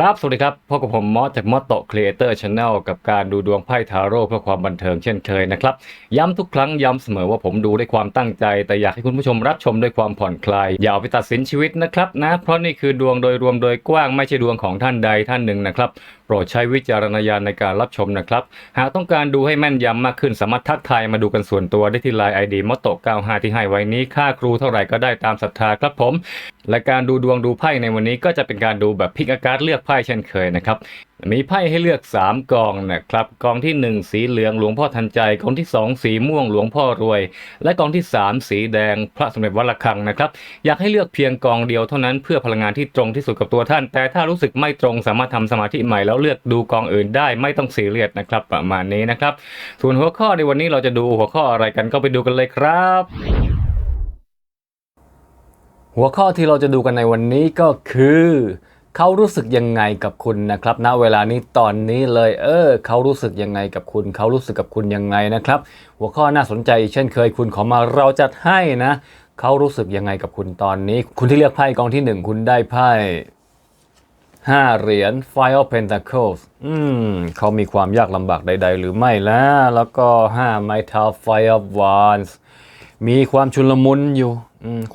ครับ สวัสดีครับ พบกับผมมอสจากมอสโตครีเอเตอร์ชาแนลกับการดูดวงไพ่ทาโร่เพื่อความบันเทิงเช่นเคยนะครับ ย้ำทุกครั้งย้ำเสมอว่าผมดูด้วยความตั้งใจ แต่อยากให้คุณผู้ชมรับชมด้วยความผ่อนคลาย อย่าเอาไปตัดสินชีวิตนะครับนะ เพราะนี่คือดวงโดยรวมโดยกว้างไม่ใช่ดวงของท่านใดท่านหนึ่งนะครับ โปรดใช้วิจารณญาณในการรับชมนะครับ หากต้องการดูให้แม่นยำมากขึ้นสามารถทักทายมาดูกันส่วนตัวได้ที่ไลน์ไอดีมอตโต95ที่ให้ไว้นี้ค่าครูเท่าไหร่ก็ได้ตามศรัทธาครับผม และการดูดวงดูไพ่ในวันนี้ก็จะเป็นการดูแบบพิกอากาศเลือกไพ่เช่นเคยนะครับ มีไพ่ให้เลือก 3กองนะครับกองที่ 1 สีเหลืองหลวงพ่อทันใจกองที่ 2 สีม่วงหลวงพ่อรวย และกองที่ 3 สีแดงพระสมเด็จวัดระฆังนะครับ อยากให้เลือกเพียงกองเดียวเท่านั้นเพื่อพลังงานที่ตรงที่สุดกับตัวท่าน แต่ถ้ารู้สึกไม่ตรงสามารถทำสมาธิใหม่แล้วเลือกดูกองอื่นได้ไม่ต้องซีเรียสนะครับประมาณนี้นะครับส่วนหัวข้อในวันนี้เราจะดูหัวข้ออะไรกันก็ไปดูกันเลยครับ หัวข้อที่เราจะดูกันในวันนี้ก็คือ เขารู้สึกยังไงกับคุณนะครับณเวลานี้ตอนนี้เลยเออเขารู้สึกยังไงกับคุณ เขารู้สึกกับคุณยังไงนะครับ หัวข้อน่าสนใจ เช่นเคยคุณขอมาเราจัดให้นะ เขารู้สึกยังไงกับคุณตอนนี้ คุณที่เลือกไพ่กองที่หนึ่งคุณได้ไพ่ห้าเหรียญ Five of Pentacles อืมเขามีความยากลำบากใด ๆ หรือไม่แล้ว แล้วก็ห้าไม้เท้า Five of Wands มีความชุลมุนอยู่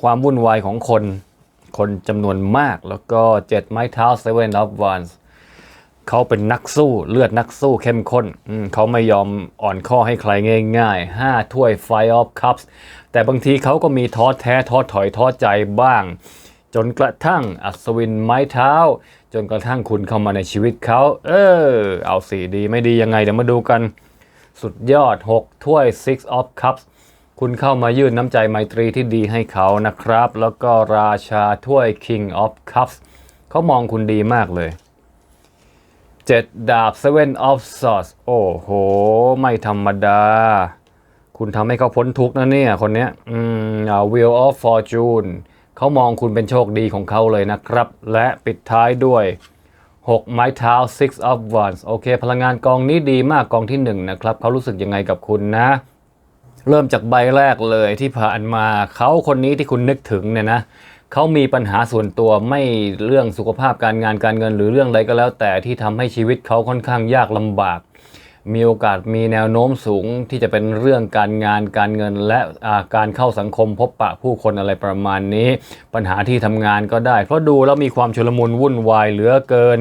ความวุ่นวายของคน คนจำนวนมาก แล้วก็เจ็ดไม้เท้า Seven of Wands เขาเป็นนักสู้เลือดนักสู้เข้มข้น เขาไม่ยอมอ่อนข้อให้ใครง่ายๆห้าถ้วย Five of Cups แต่บางทีเขาก็มีท้อแท้ท้อถอยท้อใจบ้าง จนกระทั่งอัศวินไม้เท้า จนกระทั่งคุณเข้ามาในชีวิตเขา เออ เอาสีดีไม่ดียังไง เดี๋ยวมาดูกัน สุดยอด 6 ถ้วย Six of Cups คุณเข้ามายื่นน้ำใจไมตรีที่ดีให้เขานะครับ แล้วก็ราชาถ้วย King of Cups เขามองคุณดีมากเลย7ดาบ Seven of Swords โอ้โห ไม่ธรรมดา คุณทำให้เขาพ้นทุกข์นะเนี่ย คนเนี้ยอืม Wheel of Fortune เขามองคุณเป็นโชคดีของเขาเลยนะครับ และปิดท้ายด้วย 6 ไม้เท้า Six of Wands โอเค พลังงานกองนี้ดีมากกองที่ 1 นะครับเขารู้สึกยังไงกับคุณนะ เริ่มจากใบแรกเลยที่ผ่านมาเขาคนนี้ที่คุณนึกถึงเนี่ยนะเขามีปัญหาส่วนตัวไม่เรื่องสุขภาพการงานการเงิน หรือเรื่องใดก็แล้ว แต่ที่ทำให้ชีวิตเขาค่อนข้างยากลำบาก มีโอกาสมีแนวโน้มสูงที่จะเป็นเรื่องการงานการเงิน และาการเข้าสังคมพบปะผู้คนอะไรประมาณนี้ ปัญหาที่ทำงานก็ได้ เพราะดูแล้วมีความชุลมุนวุ่นวายเหลือเกิน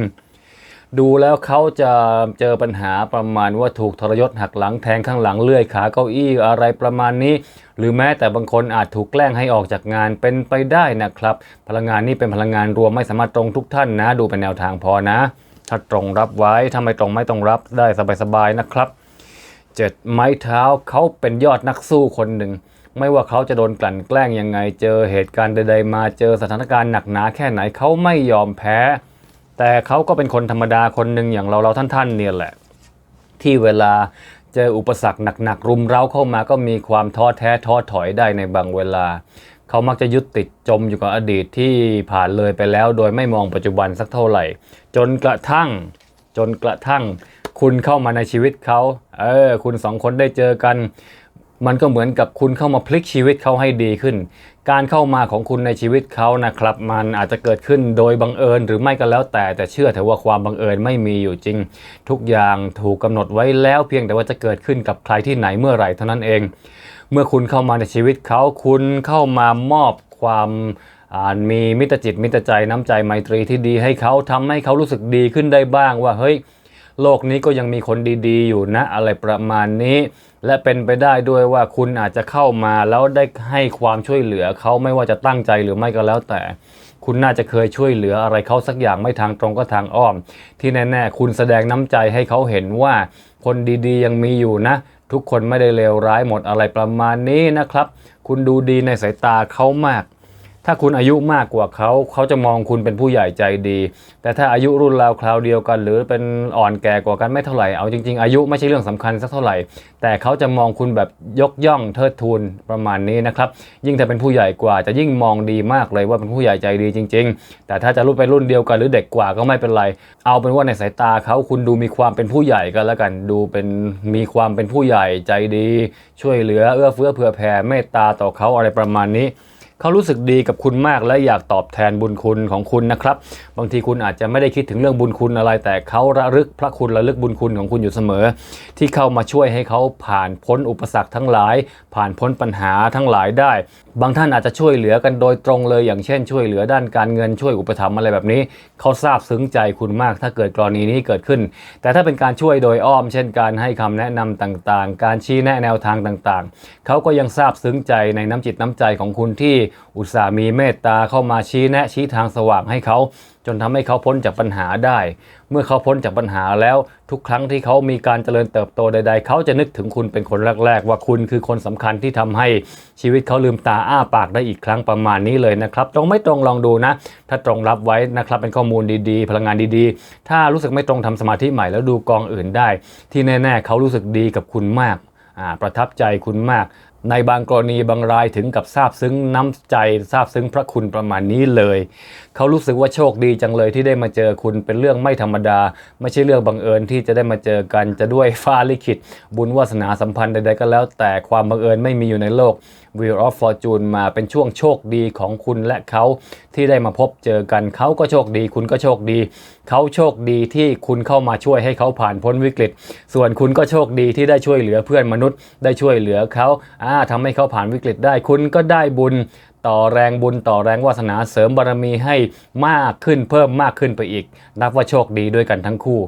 ดูแล้วเขาจะเจอปัญหาประมาณว่าถูกทรยศหักหลังแทงข้างหลังเลื่อยขาเก้าอี้อะไรประมาณนี้ หรือแม้แต่บางคนอาจถูกแกล้งให้ออกจากงานเป็นไปได้นะครับ พลังงานนี้เป็นพลังงานรวมไม่สามารถตรงทุกท่านนะ ดูเป็นแนวทางพอนะ ถ้าตรงรับไว้ถ้าไม่ตรงไม่ต้องรับได้สบายๆนะครับเจ็ดไม้เท้าเขาเป็นยอดนักสู้คนหนึ่งไม่ว่าเขาจะโดนกลั่นแกล้งยังไงเจอเหตุการณ์ใดๆมาเจอสถานการณ์หนักหนาแค่ไหนเขาไม่ยอมแพ้ แต่เขาก็เป็นคนธรรมดาคนหนึ่งอย่างเราเราท่านๆเนี่ยแหละ ที่เวลาเจออุปสรรคหนักๆรุมเร้าเข้ามาก็มีความท้อแท้ท้อถอยได้ในบางเวลา เขามักจะยึดติดจมอยู่กับอดีตที่ผ่านเลยไปแล้ว โดยไม่มองปัจจุบันสักเท่าไหร่ จนกระทั่งจนกระทั่งคุณเข้ามาในชีวิตเขา เออ คุณสองคนได้เจอกัน มันก็เหมือนกับคุณเข้ามาพลิกชีวิตเขาให้ดีขึ้น การเข้ามาของคุณในชีวิตเขานะครับ มันอาจจะเกิดขึ้นโดยบังเอิญหรือไม่ก็แล้วแต่แต่เชื่อเถอะว่าความบังเอิญไม่มีอยู่จริง ทุกอย่างถูกกำหนดไว้แล้วเพียงแต่ว่าจะเกิดขึ้นกับใครที่ไหนเมื่อไหร่เท่านั้นเอง เมื่อคุณเข้ามาในชีวิตเขาคุณเข้ามามอบความมีมิตรจิตมิตรใจน้ำใจไมตรีที่ดีให้เขาทำให้เขารู้สึกดีขึ้นได้บ้างว่าเฮ้ยโลกนี้ก็ยังมีคนดีๆ อยู่นะอะไรประมาณนี้ และเป็นไปได้ด้วยว่าคุณอาจจะเข้ามาแล้วได้ให้ความช่วยเหลือเขาไม่ว่าจะตั้งใจหรือไม่ก็แล้วแต่ คุณน่าจะเคยช่วยเหลืออะไรเขาสักอย่างไม่ทางตรงก็ทางอ้อม ที่แน่ๆคุณแสดงน้ำใจให้เขาเห็นว่าคนดีๆ ยังมีอยู่นะ ทุกคนไม่ได้เลวร้ายหมดอะไรประมาณนี้นะครับ คุณดูดีในสายตาเขามาก ถ้าคุณอายุมากกว่าเขา เขาจะมองคุณเป็นผู้ใหญ่ใจดี แต่ถ้าอายุรุ่นราวคราวเดียวกัน หรือเป็นอ่อนแก่กว่ากันไม่เท่าไหร่ เอาจริง ๆ อายุไม่ใช่เรื่องสำคัญสักเท่าไหร่ แต่เขาจะมองคุณแบบยกย่องเทิดทูนประมาณนี้นะครับ ยิ่งถ้าเป็นผู้ใหญ่กว่าจะยิ่งมองดีมากเลยว่าเป็นผู้ใหญ่ใจดีจริง ๆ แต่ถ้าจะรุ่นไปรุ่นเดียวกันหรือเด็กกว่าก็ไม่เป็นไร เอาเป็นว่าในสายตาเขาคุณดูมีความเป็นผู้ใหญ่กันแล้วกัน ดูเป็นมีความเป็นผู้ใหญ่ใจดี ช่วยเหลือเอื้อเฟื้อเผื่อแผ่เมตตาต่อเขาอะไรประมาณนี้ เขารู้สึกดีกับคุณมากและอยากตอบแทนบุญคุณของคุณนะครับ บางทีคุณอาจจะไม่ได้คิดถึงเรื่องบุญคุณอะไร แต่เขาระลึกพระคุณระลึกบุญคุณของคุณอยู่เสมอ ที่เข้ามาช่วยให้เขาผ่านพ้นอุปสรรคทั้งหลาย ผ่านพ้นปัญหาทั้งหลายได้บางท่านอาจจะช่วยเหลือกันโดยตรงเลย อย่างเช่นช่วยเหลือด้านการเงินช่วยอุปถัมภ์อะไรแบบนี้เขาทราบซึ้งใจคุณมากถ้าเกิดกรณีนี้เกิดขึ้น แต่ถ้าเป็นการช่วยโดยอ้อม เช่นการให้คำแนะนำต่างๆ การชี้แนะแนวทางต่างๆ เขาก็ยังทราบซึ้งใจในน้ำจิตน้ำใจของคุณที่อุตส่าห์มีเมตตาเข้ามาชี้แนะชี้ทางสว่างให้เขา จนทำให้เขาพ้นจากปัญหาได้ เมื่อเขาพ้นจากปัญหาแล้วทุกครั้งที่เขามีการเจริญเติบโตใด ๆ เขาจะนึกถึงคุณเป็นคนแรก ๆ ว่าคุณคือคนสำคัญที่ทำให้ชีวิตเขาลืมตาอ้าปากได้อีกครั้งประมาณนี้เลยนะครับ ตรงไม่ตรงลองดูนะ ถ้าตรงรับไว้นะครับเป็นข้อมูลดีๆ พลังงานดีๆ ถ้ารู้สึกไม่ตรงทำสมาธิใหม่แล้วดูกองอื่นได้ ที่แน่ๆ เขารู้สึกดีกับคุณมากประทับใจคุณมากในบางกรณีบางรายถึงกับซาบซึ้งน้ำใจซาบซึ้งพระคุณประมาณนี้เลยเขารู้สึกว่าโชคดีจังเลยที่ได้มาเจอคุณเป็นเรื่องไม่ธรรมดา ไม่ใช่เรื่องบังเอิญที่จะได้มาเจอกันจะด้วยฟ้าลิขิต บุญวาสนาสัมพันธ์ใดๆก็แล้ว แต่ความบังเอิญไม่มีอยู่ในโลก Wheel of Fortune มาเป็นช่วงโชคดีของคุณและเขาที่ได้มาพบเจอกันเขาก็โชคดี คุณก็โชคดี เขาโชคดีที่คุณเข้ามาช่วยให้เขาผ่านพ้นวิกฤต ส่วนคุณก็โชคดีที่ได้ช่วยเหลือเพื่อนมนุษย์ ได้ช่วยเหลือเขาอ่าทำให้เขาผ่านวิกฤตได้คุณก็ได้บุญ ต่อแรงบุญต่อแรงวาสนาเสริมบารมีให้มากขึ้นเพิ่มมากขึ้นไปอีก นับว่าโชคดีด้วยกันทั้งคู่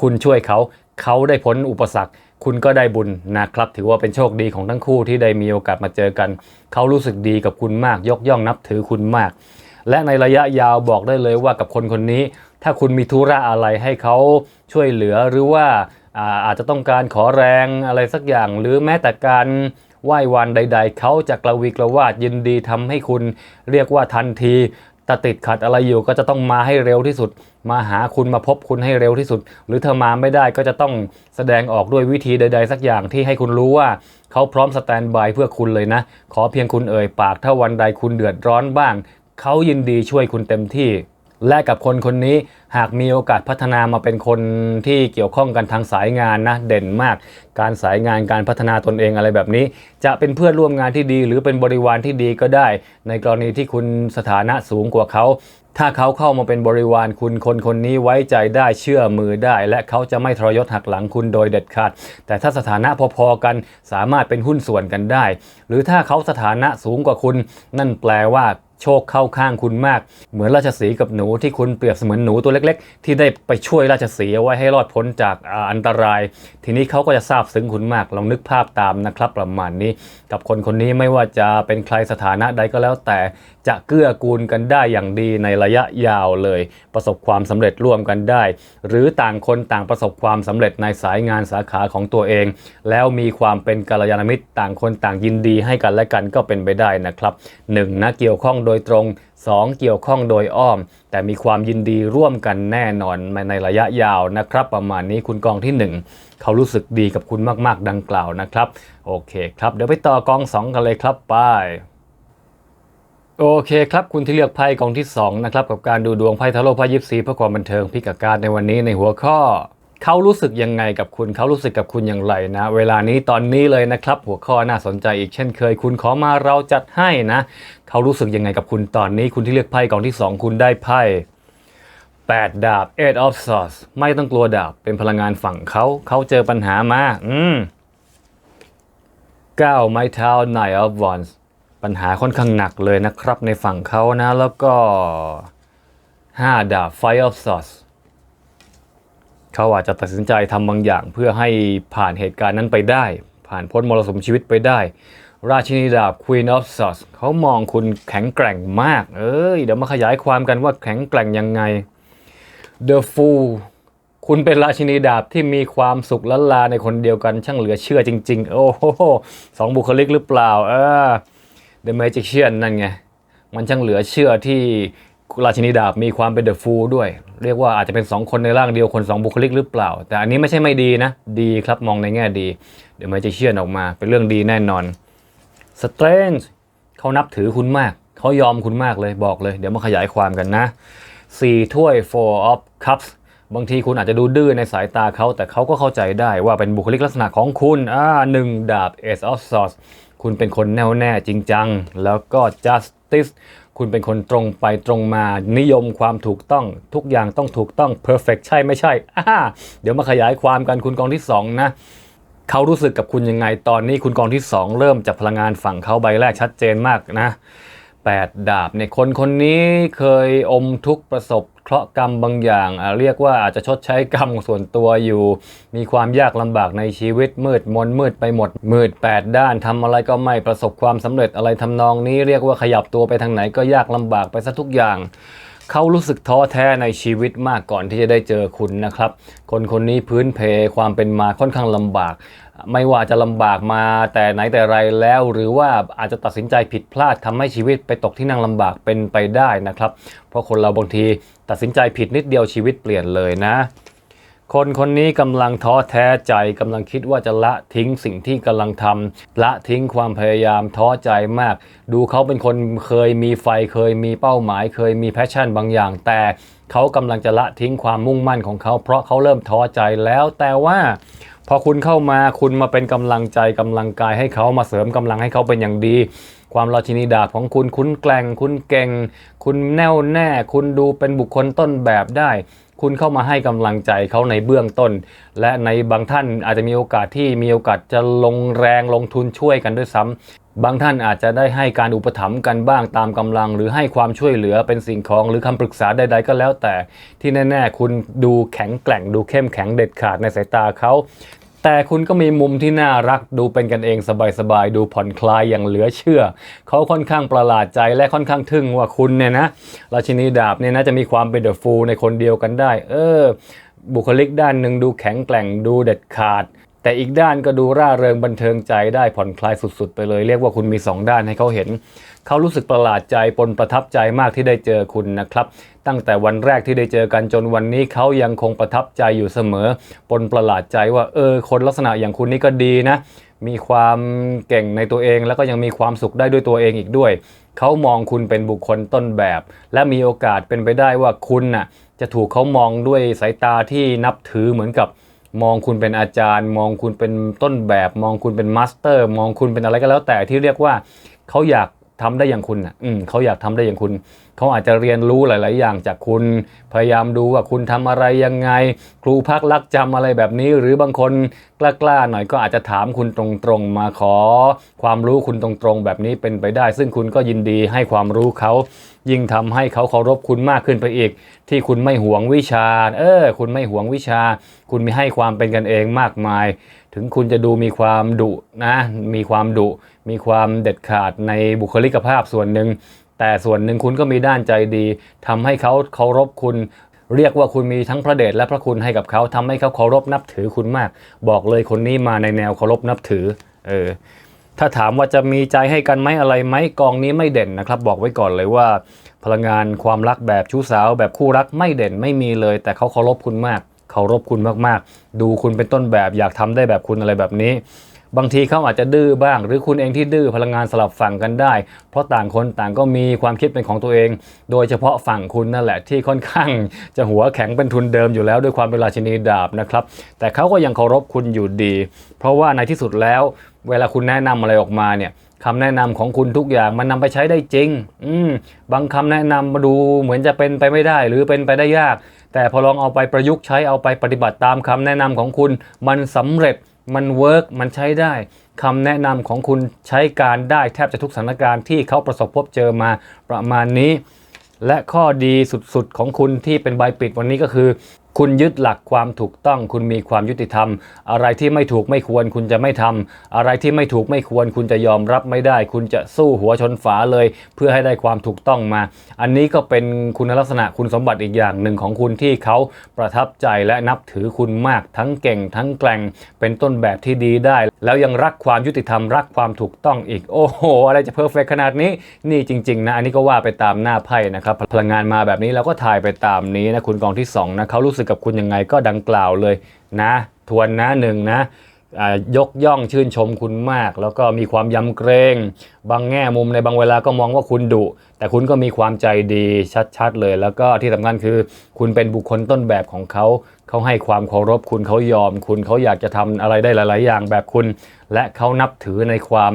คุณช่วยเขาเขาได้พ้นอุปสรรค คุณก็ได้บุญนะครับ ถือว่าเป็นโชคดีของทั้งคู่ที่ได้มีโอกาสมาเจอกัน เขารู้สึกดีกับคุณมากยกย่องนับถือคุณมาก และในระยะยาวบอกได้เลยว่ากับคนคนนี้ ถ้าคุณมีธุระอะไรให้เขาช่วยเหลือหรือว่าอ่าอาจจะต้องการขอแรงอะไรสักอย่าง หรือแม้แต่การ ไหว้วันใด ๆ เขาจะกระวีกระวาดยินดีทำให้คุณเรียกว่าทันทีต่ติดขัดอะไรอยู่ก็จะต้องมาให้เร็วที่สุด มาหาคุณมาพบคุณให้เร็วที่สุด หรือถ้ามาไม่ได้ก็จะต้องแสดงออกด้วยวิธีใด ๆ สักอย่างที่ให้คุณรู้ว่าเขาพร้อมสแตนบายเพื่อคุณเลยนะ ขอเพียงคุณเอ่ยปากถ้าวันใดคุณเดือดร้อนบ้าง เขายินดีช่วยคุณเต็มที่ และกับคนคนนี้หากมีโอกาสพัฒนามาเป็นคนที่เกี่ยวข้องกันทางสายงานนะเด่นมาก การสายงานการพัฒนาตนเองอะไรแบบนี้ จะเป็นเพื่อนร่วมงานที่ดี หรือเป็นบริวารที่ดีก็ได้ ในกรณีที่คุณสถานะสูงกว่าเขา ถ้าเขาเข้ามาเป็นบริวารคุณคนคนนี้ไว้ใจได้เชื่อมือได้ และเขาจะไม่ทรยศหักหลังคุณโดยเด็ดขาด แต่ถ้าสถานะพอๆกันสามารถเป็นหุ้นส่วนกันได้ หรือถ้าเขาสถานะสูงกว่าคุณ นั่นแปลว่า โชคเข้าข้างคุณมาก เหมือนราชสีกับหนูที่คุณเปรียบเสมือนหนูตัวเล็ก ๆ ที่ได้ไปช่วยราชสีเอาไว้ให้รอดพ้นจากอันตราย ทีนี้เขาก็จะทราบซึ้งคุณมากลองนึกภาพตามนะครับประมาณนี้ กับคนคนนี้ไม่ว่าจะเป็นใครสถานะใดก็แล้วแต่จะเกื้อกูลกันได้อย่างดีในระยะยาวเลย ประสบความสำเร็จร่วมกันได้ หรือต่างคนต่างประสบความสำเร็จในสายงานสาขาของตัวเอง แล้วมีความเป็นกัลยาณมิตรต่างคนต่างยินดีให้กันและกันก็เป็นไปได้นะครับ 1. นะเกี่ยวข้องโดยตรง 2. เกี่ยวข้องโดยอ้อม แต่มีความยินดีร่วมกันแน่นอนในระยะยาวนะครับ ประมาณนี้คุณกองที่ 1 เขารู้สึกดีกับคุณมากๆ ดังกล่าวนะครับ โอเคครับ เดี๋ยวไปต่อกอง 2 กันเลยครับไปโอเคครับคุณที่เลือกไพ่กองที่2นะครับกับการดูดวงไพ่ทาโร่ไพ่ยิปซีเพื่อความบันเทิงพิกาการในวันนี้ในหัวข้อ เขารู้สึกยังไงกับคุณเขารู้สึกกับคุณอย่างไรนะ เวลานี้ตอนนี้เลยนะครับ หัวข้อน่าสนใจอีกเช่นเคย คุณขอมาเราจัดให้นะ เขารู้สึกยังไงกับคุณตอนนี้ คุณที่เลือกไพ่กองที่ 2 คุณได้ไพ่8 ดาบ Eight of Swords ไม่ต้องกลัวดาบเป็นพลังงานฝั่งเขาเขาเจอปัญหามาอืม9ไม้เท้า Nine of Wands ปัญหาค่อนข้างหนักเลยนะครับในฝั่งเขานะ แล้วก็ 5 ดาบ Five of Swords เขาอาจจะตัดสินใจทำบางอย่างเพื่อให้ผ่านเหตุการณ์นั้นไปได้ ผ่านพ้นมรสุมชีวิตไปได้ ราชินีดาบ Queen of Swords เขามองคุณแข็งแกร่งมาก เอ้ยเดี๋ยวมาขยายความกันว่าแข็งแกร่งยังไง The Fool คุณเป็นราชินีดาบที่มีความสุขละลาในคนเดียวกันช่างเหลือเชื่อจริง ๆ โอ้โหสองบุคลิกหรือเปล่าเออ The Magician นั่นไง มันช่างเหลือเชื่อที่ ราชินีดาบมีความเป็น The Fool ด้วย เรียกว่าอาจจะเป็น 2 คนในร่างเดียวคน 2 บุคลิกหรือเปล่า แต่อันนี้ไม่ใช่ไม่ดีนะ ดีครับมองในแง่ดี The Magician อออกมาเป็นเรื่องดีแน่นอน Strange เขานับถือคุณมาก เขายอมคุณมากเลยบอกเลย เดี๋ยวมาขยายความกันนะสี่ถ้วย four of cups บางทีคุณอาจจะดูดื้อในสายตาเขา แต่เขาก็เข้าใจได้ว่าเป็นบุคลิกลักษณะของคุณอ่าหนึ่งดาบ ace of swords คุณเป็นคนแน่วแน่จริงจัง แล้วก็ justice คุณเป็นคนตรงไปตรงมานิยมความถูกต้องทุกอย่างต้องถูกต้อง perfect ใช่ไม่ใช่อ่าเดี๋ยวมาขยายความกันคุณกองที่สองนะเขารู้สึกกับคุณยังไงตอนนี้คุณกองที่ 2 เริ่มจากพลังงานฝั่งเขาใบแรกชัดเจนมากนะ 8 ดาบเนี่ยคนคนนี้เคยอมทุกข์ประสบเคราะห์กรรมบางอย่างอะเรียกว่าอาจจะชดใช้กรรมส่วนตัวอยู่ มีความยากลำบากในชีวิตมืดมนมืดไปหมด มืด 8 ด้านทำอะไรก็ไม่ประสบความสำเร็จอะไรทำนองนี้ เรียกว่าขยับตัวไปทางไหนก็ยากลำบากไปซะทุกอย่าง เขารู้สึกท้อแท้ในชีวิตมากก่อนที่จะได้เจอคุณนะครับ คนคนนี้พื้นเพความเป็นมาค่อนข้างลำบาก ไม่ว่าจะลำบากมาแต่ไหนแต่ไรแล้ว หรือว่าอาจจะตัดสินใจผิดพลาดทำให้ชีวิตไปตกที่นั่งลำบากเป็นไปได้นะครับ เพราะคนเราบางทีตัดสินใจผิดนิดเดียวชีวิตเปลี่ยนเลยนะ คนคนนี้กำลังท้อแท้ใจกำลังคิดว่าจะละทิ้งสิ่งที่กำลังทำละทิ้งความพยายามท้อใจมาก ดูเขาเป็นคนเคยมีไฟเคยมีเป้าหมาย เคยมีแพชชั่นบางอย่าง แต่เขากำลังจะละทิ้งความมุ่งมั่นของเขา เพราะเขาเริ่มท้อใจแล้วแต่ว่าพอคุณเข้ามาคุณมาเป็นกำลังใจกำลังกายให้เขามาเสริมกำลังให้เขาเป็นอย่างดี ความราชินีดาบของคุณคุณแกล่งคุณเก่ง คุณแน่วแน่ คุณดูเป็นบุคคลต้นแบบได้ คุณเข้ามาให้กำลังใจเขาในเบื้องต้น และในบางท่านอาจจะมีโอกาสที่มีโอกาสจะลงแรงลงทุนช่วยกันด้วยซ้ำบางท่านอาจจะได้ให้การอุปถัมภ์กันบ้างตามกำลัง หรือให้ความช่วยเหลือเป็นสิ่งของหรือคำปรึกษาใด ๆ ก็แล้วแต่ที่แน่ ๆ คุณดูแข็งแกร่ง ดูเข้มแข็งเด็ดขาดในสายตาเขา แต่คุณก็มีมุมที่น่ารักดูเป็นกันเองสบายๆ ดูผ่อนคลายอย่างเหลือเชื่อ เขาค่อนข้างประหลาดใจและค่อนข้างทึ่งว่าคุณเนี่ยนะราชินีดาบเนี่ยนะจะมีความเป็นเดอะฟูลในคนเดียวกันได้ เออ บุคลิกด้านหนึ่งดูแข็งแกร่งดูเด็ดขาด แต่อีกด้านก็ดูร่าเริงบันเทิงใจได้ผ่อนคลายสุดๆ ไปเลย เรียกว่าคุณมี 2 ด้านให้เขาเห็น เขารู้สึกประหลาดใจปนประทับใจมากที่ได้เจอคุณนะครับ ตั้งแต่วันแรกที่ได้เจอกันจนวันนี้เขายังคงประทับใจอยู่เสมอ ปนประหลาดใจว่าเออคนลักษณะอย่างคุณนี่ก็ดีนะ มีความเก่งในตัวเองแล้วก็ยังมีความสุขได้ด้วยตัวเองอีกด้วย เขามองคุณเป็นบุคคลต้นแบบ และมีโอกาสเป็นไปได้ว่าคุณน่ะจะถูกเขามองด้วยสายตาที่นับถือเหมือนกับมองคุณเป็นอาจารย์ มองคุณเป็นต้นแบบ มองคุณเป็นมาสเตอร์ มองคุณเป็นอะไรก็แล้วแต่ที่เรียกว่าเขาอยาก ทำได้อย่างคุณอะ อืมเขาอยากทำได้อย่างคุณ เขาอาจจะเรียนรู้หลาย ๆ อย่างจากคุณ พยายามดูว่าคุณทำอะไรยังไง ครูพักรักจำอะไรแบบนี้ หรือบางคนกล้า ๆ หน่อยก็อาจจะถามคุณตรง ๆ มาขอ ความรู้คุณตรง ๆ แบบนี้เป็นไปได้ ซึ่งคุณก็ยินดีให้ความรู้เขา ยิ่งทำให้เขาเคารพคุณมากขึ้นไปอีก ที่คุณไม่หวงวิชา เออ คุณไม่หวงวิชา คุณมีให้ความเป็นกันเองมากมาย ถึงคุณจะดูมีความดุนะ มีความดุ มีความเด็ดขาดในบุคลิกภาพส่วนหนึ่ง แต่ส่วนหนึ่งคุณก็มีด้านใจดีทำให้เขาเคารพคุณ เรียกว่าคุณมีทั้งพระเดชและพระคุณให้กับเขาทำให้เขาเคารพนับถือคุณมาก บอกเลยคนนี้มาในแนวเคารพนับถือ เออ ถ้าถามว่าจะมีใจให้กันไหมอะไรไหมกองนี้ไม่เด่นนะครับ บอกไว้ก่อนเลยว่า พลังงานความรักแบบชู้สาว แบบคู่รักไม่เด่นไม่มีเลย แต่เขาเคารพคุณมาก เคารพคุณมากๆ ดูคุณเป็นต้นแบบอยากทำได้แบบคุณอะไรแบบนี้ บางทีเขาอาจจะดื้อบ้าง หรือคุณเองที่ดื้อพลังงานสลับฝั่งกันได้ เพราะต่างคนต่างก็มีความคิดเป็นของตัวเอง โดยเฉพาะฝั่งคุณนั่นแหละที่ค่อนข้าง จะหัวแข็งเป็นทุนเดิมอยู่แล้วด้วยความเป็นราชินีดาบนะครับ แต่เขาก็ยังเคารพคุณอยู่ดี เพราะว่าในที่สุดแล้ว เวลาคุณแนะนำอะไรออกมาเนี่ยคำแนะนำของคุณทุกอย่างมันนำไปใช้ได้จริง อืมบางคำแนะนำมาดูเหมือนจะเป็นไปไม่ได้ หรือเป็นไปได้ยาก แต่พอลองเอาไปประยุกต์ใช้เอาไปปฏิบัติตามคำแนะนำของคุณ มันสำเร็จ มันเวิร์กมันใช้ได้คำแนะนำของคุณใช้การได้แทบจะทุกสถานการณ์ที่เขาประสบพบเจอมาประมาณนี้ และข้อดีสุดๆของคุณที่เป็นใบปิดวันนี้ก็คือ คุณยึดหลักความถูกต้อง คุณมีความยุติธรรม อะไรที่ไม่ถูกไม่ควรคุณจะไม่ทำอะไรที่ไม่ถูกไม่ควร คุณจะยอมรับไม่ได้ คุณจะสู้หัวชนฝาเลย เพื่อให้ได้ความถูกต้องมา อันนี้ก็เป็นคุณลักษณะคุณสมบัติอีกอย่างหนึ่งของคุณที่เขาประทับใจและนับถือคุณมากทั้งเก่ง ทั้งแกร่งเป็นต้นแบบที่ดีได้ แล้วยังรักความยุติธรรมรักความถูกต้องอีกโอ้โห อะไรจะเพอร์เฟกขนาดนี้นี่จริงๆนะอันนี้ก็ว่าไปตามหน้าไพ่นะครับพลังงานมาแบบนี้เราก็ถ่ายไปตามนี้นะคุณกองที่สองนะเขารู้สึกกับคุณยังไงก็ดังกล่าวเลยนะ ทวนนะหนึ่งนะยกย่องชื่นชมคุณมาก แล้วก็มีความยำเกรง บางแง่มุมในบางเวลาก็มองว่าคุณดุ แต่คุณก็มีความใจดีชัดๆเลย แล้วก็ที่สำคัญคือ คุณเป็นบุคคลต้นแบบของเขา เขาให้ความเคารพคุณเขายอม คุณเขาอยากจะทำอะไรได้หลาย ๆ อย่างแบบคุณ และเขานับถือในความ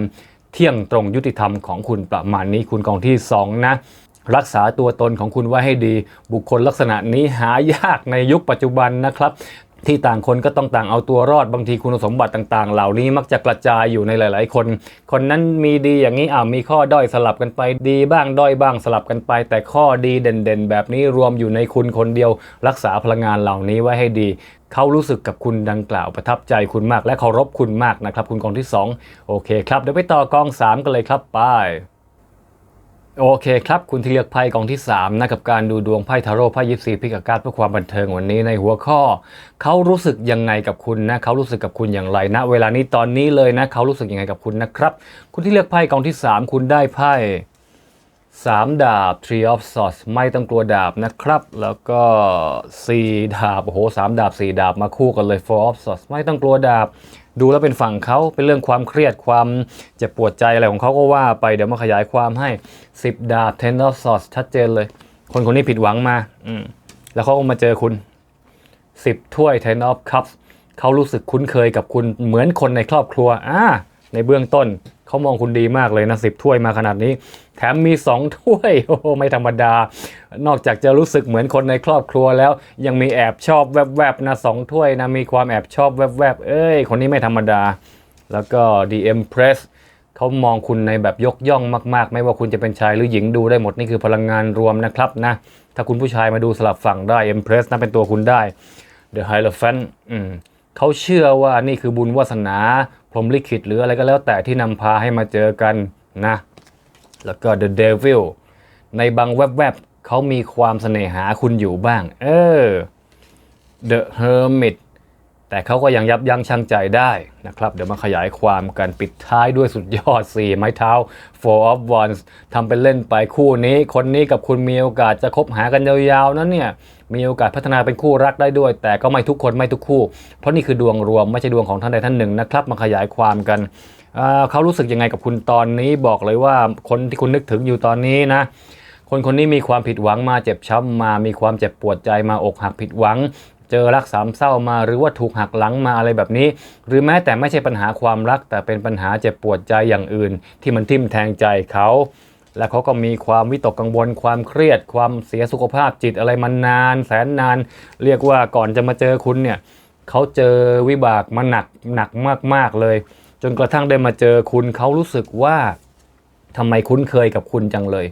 เที่ยงตรงยุติธรรมของคุณประมาณนี้คุณกองที่สองนะ รักษาตัวตนของคุณไว้ให้ดี บุคคลลักษณะนี้หายากในยุคปัจจุบันนะครับที่ต่างคนก็ต้องต่างเอาตัวรอดบางทีคุณสมบัติต่างๆ เหล่านี้มักจะกระจายอยู่ในหลาย ๆ คน คนนั้นมีดีอย่างนี้อ่ามีข้อด้อยสลับกันไปดีบ้างด้อยบ้างสลับกันไป แต่ข้อดีเด่นๆ แบบนี้รวมอยู่ในคุณคนเดียว รักษาพลังงานเหล่านี้ไว้ให้ดี เขารู้สึกกับคุณดังกล่าวประทับใจคุณมากและเคารพคุณมากนะครับ คุณกองที่ 2 โอเคครับเดี๋ยวไปต่อกอง 3 กันเลยครับไป โอเคครับ คุณที่เลือกไพ่กองที่ 3 นะกับการดูดวงไพ่ทาโร่ไพ่ยิปซีพิกาการ์ดเพื่อความบันเทิงวันนี้ในหัวข้อ เขารู้สึกยังไงกับคุณนะเขารู้สึกกับคุณอย่างไรนะเวลานี้ตอนนี้เลยนะเขารู้สึกยังไงกับคุณนะครับ คุณที่เลือกไพ่กองที่ 3 คุณได้ไพ่สามดาบ Tree of Swords ไม่ต้องกลัวดาบนะครับ แล้วก็สี่ดาบ โอ้โหสามดาบสี่ดาบมาคู่กันเลย Four of Swords ไม่ต้องกลัวดาบ ดูแล้วเป็นฝั่งเขาเป็นเรื่องความเครียดความเจ็บปวดใจอะไรของเขาก็ว่าไปเดี๋ยวมาขยายความให้ 10 ดาบ Ten of Swords ชัดเจนเลย คนคนนี้ผิดหวังมาอืมแล้วเขาก็มาเจอคุณ 10 ถ้วย Ten of Cups เขารู้สึกคุ้นเคยกับคุณเหมือนคนในครอบครัวอ่า ในเบื้องต้นเขามองคุณดีมากเลยนะสิบถ้วยมาขนาดนี้ แถมมี 2 ถ้วยโอ้โหไม่ธรรมดา นอกจากจะรู้สึกเหมือนคนในครอบครัวแล้ว ยังมีแอบชอบแวบๆนะสองถ้วยนะมีความแอบชอบแวบๆเอ้ย คนนี้ไม่ธรรมดา แล้วก็ The Empress เขามองคุณในแบบยกย่องมาก ๆ ไม่ว่าคุณจะเป็นชายหรือหญิงดูได้หมดนี่คือพลังงานรวมนะครับนะถ้าคุณผู้ชายมาดูสลับฝั่งได้ Empress นะเป็นตัวคุณได้ The Hierophant อืมเขาเชื่อว่านี่คือบุญวาสนา พรหมลิขิตหรืออะไรก็แล้วแต่ที่นำพาให้มาเจอกันนะ แล้วก็ The Devil ในบางแวบๆเขามีความเสน่หาคุณอยู่บ้าง เออ The Hermit แต่เขาก็ยังยับยั้งชั่งใจได้นะครับ เดี๋ยวมาขยายความกันปิดท้ายด้วยสุดยอด 4 ไม้เท้า Four of Wands ทำเป็นเล่นไปคู่นี้ คนนี้กับคุณมีโอกาสจะคบหากันยาวๆ นั้นเนี่ย มีโอกาสพัฒนาเป็นคู่รักได้ด้วย แต่ก็ไม่ทุกคนไม่ทุกคู่ เพราะนี่คือดวงรวมไม่ใช่ดวงของท่านใดท่านหนึ่งนะครับ มาขยายความกันเขารู้สึกยังไงกับคุณตอนนี้บอกเลยว่าคนที่คุณนึกถึงอยู่ตอนนี้นะคนคนนี้มีความผิดหวังมาเจ็บช้ำมา มีความเจ็บปวดใจมาอกหักผิดหวัง เจอรักสามเศร้ามา หรือว่าถูกหักหลังมาอะไรแบบนี้ หรือแม้แต่ไม่ใช่ปัญหาความรัก แต่เป็นปัญหาเจ็บปวดใจอย่างอื่น ที่มันทิ่มแทงใจเขา และเขาก็มีความวิตกกังวล ความเครียด ความเสียสุขภาพจิตอะไรมานาน แสนนาน เรียกว่าก่อนจะมาเจอคุณเนี่ยเขาเจอวิบากมาหนักหนักมากๆเลย จนกระทั่งได้มาเจอคุณเขารู้สึกว่าทำไมคุ้นเคยกับคุณจังเลย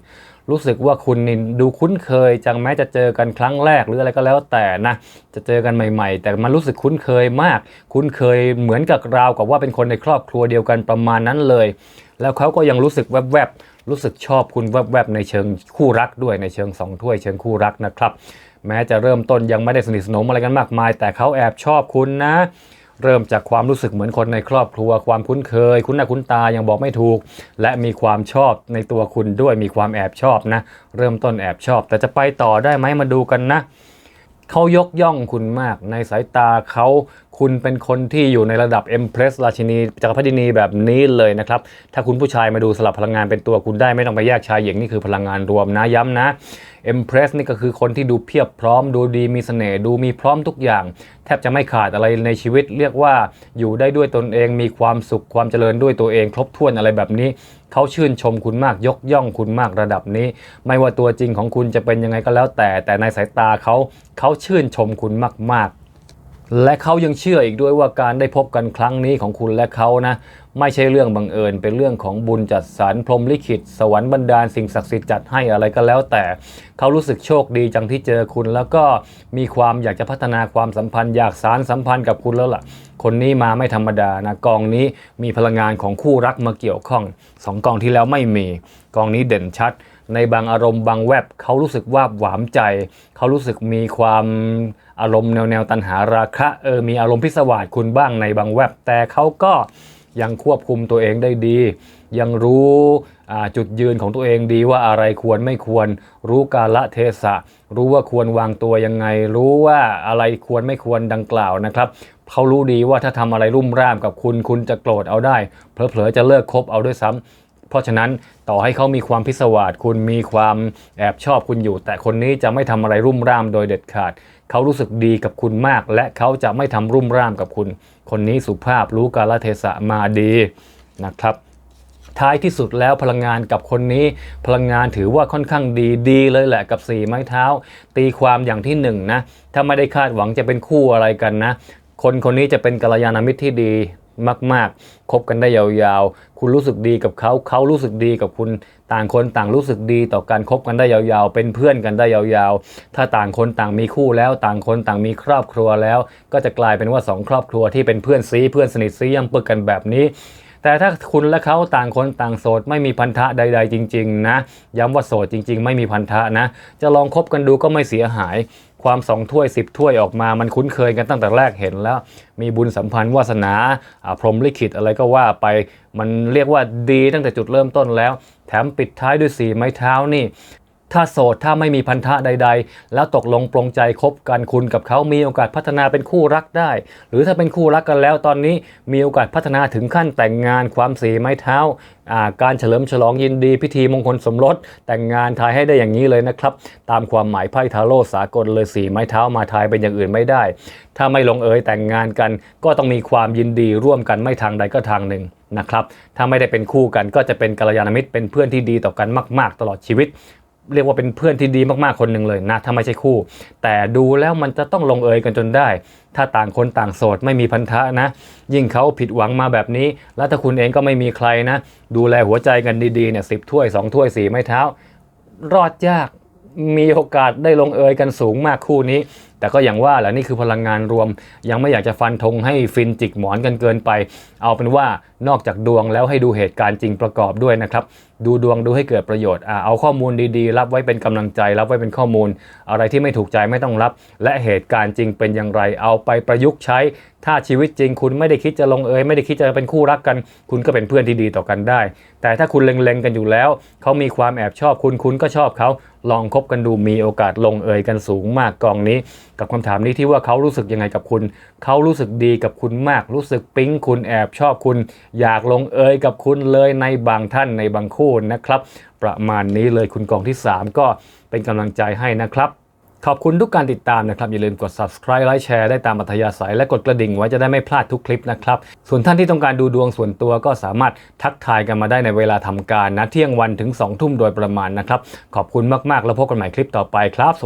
รู้สึกว่าคุณนี่ดูคุ้นเคย จังแม้จะเจอกันครั้งแรกหรืออะไรก็แล้วแต่นะ จะเจอกันใหม่ ๆ แต่มันรู้สึกคุ้นเคยมาก คุ้นเคยเหมือนกับราวกับว่าเป็นคนในครอบครัวเดียวกันประมาณนั้นเลย แล้วเขาก็ยังรู้สึกแวบๆรู้สึกชอบคุณแวบๆในเชิงคู่รักด้วยในเชิงสองถ้วยเชิงคู่รักนะครับ แม้จะเริ่มต้นยังไม่ได้สนิทสนมอะไรกันมากมาย แต่เขาแอบชอบคุณนะ เริ่มจากความรู้สึกเหมือนคนในครอบครัว ความคุ้นเคย คุ้นหน้าคุ้นตายังบอกไม่ถูก และมีความชอบในตัวคุณด้วยมีความแอบชอบนะ เริ่มต้นแอบชอบ แต่จะไปต่อได้ไหมมาดูกันนะเขายกย่องคุณมากในสายตาเขาคุณเป็นคนที่อยู่ในระดับ Empress ราชินีจักรพรรดินีแบบนี้เลยนะครับ ถ้าคุณผู้ชายมาดูสลับพลังงานเป็นตัวคุณได้ไม่ต้องไปแยกชายหญิงนี่คือพลังงานรวมนะย้ำนะ Empress นี่ก็คือคนที่ดูเพียบพร้อมดูดีมีเสน่ห์ดูมีพร้อมทุกอย่าง แทบจะไม่ขาดอะไรในชีวิต เรียกว่าอยู่ได้ด้วยตนเองมีความสุขความเจริญด้วยตัวเอง ครบถ้วนอะไรแบบนี้เขาชื่นชมคุณมากยกย่องคุณมากระดับนี้ ไม่ว่าตัวจริงของคุณจะเป็นยังไงก็แล้วแต่แต่ในสายตาเขาเขาชื่นชมคุณมากๆ และเขายังเชื่ออีกด้วยว่าการได้พบกันครั้งนี้ของคุณและเขานะ ไม่ใช่เรื่องบังเอิญเป็นเรื่องของบุญจัดสรรพรมลิขิต สวรรค์บันดาลสิ่งศักดิ์สิทธิ์จัดให้อะไรก็แล้วแต่เขารู้สึกโชคดีจังที่เจอคุณ แล้วก็มีความอยากจะพัฒนาความสัมพันธ์อยากสารสัมพันธ์กับคุณแล้วล่ะ คนนี้มาไม่ธรรมดานะกองนี้มีพลังงานของคู่รักมาเกี่ยวข้องสองกองที่แล้วไม่มีกองนี้เด่นชัด ในบางอารมณ์บางแวบเขารู้สึกว่าหวามใจ เขารู้สึกมีความอารมณ์แนวแนวตันหาราคะเออมีอารมณ์พิศวาสคุณบ้างในบางแวบแต่เขาก็ยังควบคุมตัวเองได้ดี ยังรู้จุดยืนของตัวเองดีว่าอะไรควรไม่ควร รู้กาละเทศะ รู้ว่าควรวางตัวยังไง รู้ว่าอะไรควรไม่ควรดังกล่าวนะครับเขารู้ดีว่าถ้าทำอะไรรุ่มร่ามกับคุณคุณจะโกรธเอาได้เผลอๆจะเลิกคบเอาด้วยซ้ำ เพราะฉะนั้นต่อให้เขามีความพิศวาสคุณมีความแอบชอบคุณอยู่ แต่คนนี้จะไม่ทำอะไรรุ่มร่ามโดยเด็ดขาด เขารู้สึกดีกับคุณมาก และเขาจะไม่ทำรุ่มร่ามกับคุณ คนนี้สุภาพรู้กาลเทศะมาดีนะครับท้ายที่สุดแล้วพลังงานกับคนนี้ พลังงานถือว่าค่อนข้างดีดีเลยแหละกับสี่ไม้เท้า ตีความอย่างที่หนึ่งนะถ้าไม่ได้คาดหวังจะเป็นคู่อะไรกันนะ คนคนนี้จะเป็นกัลยาณมิตรที่ดี มาก ๆ คบกันได้ยาวๆ คุณรู้สึกดีกับเขาเขารู้สึกดีกับคุณต่างคนต่างรู้สึกดีต่อการคบกันได้ยาวๆ เป็นเพื่อนกันได้ยาวๆ ถ้าต่างคนต่างมีคู่แล้วต่างคนต่างมีครอบครัวแล้ว ก็จะกลายเป็นว่าสองครอบครัวที่เป็นเพื่อนซีเพื่อนสนิทซียังปึกกันแบบนี้แต่ถ้าคุณและเขาต่างคนต่างโสดไม่มีพันธะใด ๆ จริง ๆ นะ ย้ำว่าโสดจริง ๆ ไม่มีพันธะนะ จะลองคบกันดูก็ไม่เสียหาย ความสองถ้วยสิบถ้วยออกมามันคุ้นเคยกันตั้งแต่แรกเห็นแล้ว มีบุญสัมพันธ์วาสนาพรหมลิขิตอะไรก็ว่าไปมันเรียกว่าดีตั้งแต่จุดเริ่มต้นแล้ว แถมปิดท้ายด้วยสีไม้เท้านี่ ถ้าโสดถ้าไม่มีพันธะใด ๆ แล้วตกลงปรงใจคบกันคุณกับเขามีโอกาสพัฒนาเป็นคู่รักได้ หรือถ้าเป็นคู่รักกันแล้วตอนนี้มีโอกาสพัฒนาถึงขั้นแต่งงานความสีไม้เท้าการเฉลิมฉลองยินดีพิธีมงคลสมรส แต่งงานทายให้ได้อย่างนี้เลยนะครับ ตามความหมายไพ่ทาโร่สากลเลยสีไม้เท้ามาทายเป็นอย่างอื่นไม่ได้ ถ้าไม่ลงเอยแต่งงานกัน ก็ต้องมีความยินดีร่วมกันไม่ทางใดก็ทางหนึ่งนะครับถ้าไม่ได้เป็นคู่กันก็จะเป็นกัลยาณมิตรเป็นเพื่อนที่ดีต่อกันมาก ๆ ตลอดชีวิต เรียกว่าเป็นเพื่อนที่ดีมากๆคนหนึ่งเลยนะถ้าไม่ใช่คู่ แต่ดูแล้วมันจะต้องลงเอยกันจนได้ ถ้าต่างคนต่างโสดไม่มีพันธะนะ ยิ่งเขาผิดหวังมาแบบนี้ แล้วถ้าคุณเองก็ไม่มีใครนะ ดูแลหัวใจกันดีๆเนี่ยสิบถ้วยสองถ้วยสี่ไม้เท้า รอดยากมีโอกาสได้ลงเอยกันสูงมากคู่นี้ แต่ก็อย่างว่าแหละนี่คือพลังงานรวม ยังไม่อยากจะฟันธงให้ฟินจิกหมอนกันเกินไป เอาเป็นว่านอกจากดวงแล้วให้ดูเหตุการณ์จริงประกอบด้วยนะครับ ดูดวงดูให้เกิดประโยชน์เอาข้อมูลดีๆ รับไว้เป็นกำลังใจ รับไว้เป็นข้อมูล อะไรที่ไม่ถูกใจไม่ต้องรับ และเหตุการณ์จริงเป็นอย่างไร เอาไปประยุกต์ใช้ ถ้าชีวิตจริง คุณไม่ได้คิดจะลงเอยไม่ได้คิดจะเป็นคู่รักกัน คุณก็เป็นเพื่อนที่ดีต่อกันได้ แต่ถ้าคุณเล็งๆกันอยู่แล้ว เขามีความแอบชอบคุณคุณก็ชอบเขาลองคบกันดูมีโอกาสลงเอยกันสูงมากกองนี้ กับคำถามนี้ที่ว่าเขารู้สึกยังไงกับคุณ เขารู้สึกดีกับคุณมาก รู้สึกปิ๊งคุณแอบชอบคุณ อยากลงเอยกับคุณเลยในบางท่านในบางคู่นะครับ ประมาณนี้เลยคุณกองที่ 3 ก็เป็นกำลังใจให้นะครับขอบคุณทุกการติดตามนะครับ อย่าลืมกด subscribe ไลค์แชร์ได้ตามอัธยาศัยและกดกระดิ่งไว้จะได้ไม่พลาดทุกคลิปนะครับ ส่วนท่านที่ต้องการดูดวงส่วนตัวก็สามารถทักทายกันมาได้ในเวลาทำการนะเที่ยงวันถึง 2 ทุ่มโดยประมาณนะครับ ขอบคุณมาก ๆ แล้วพบกันใหม่คลิปต่อไปครับ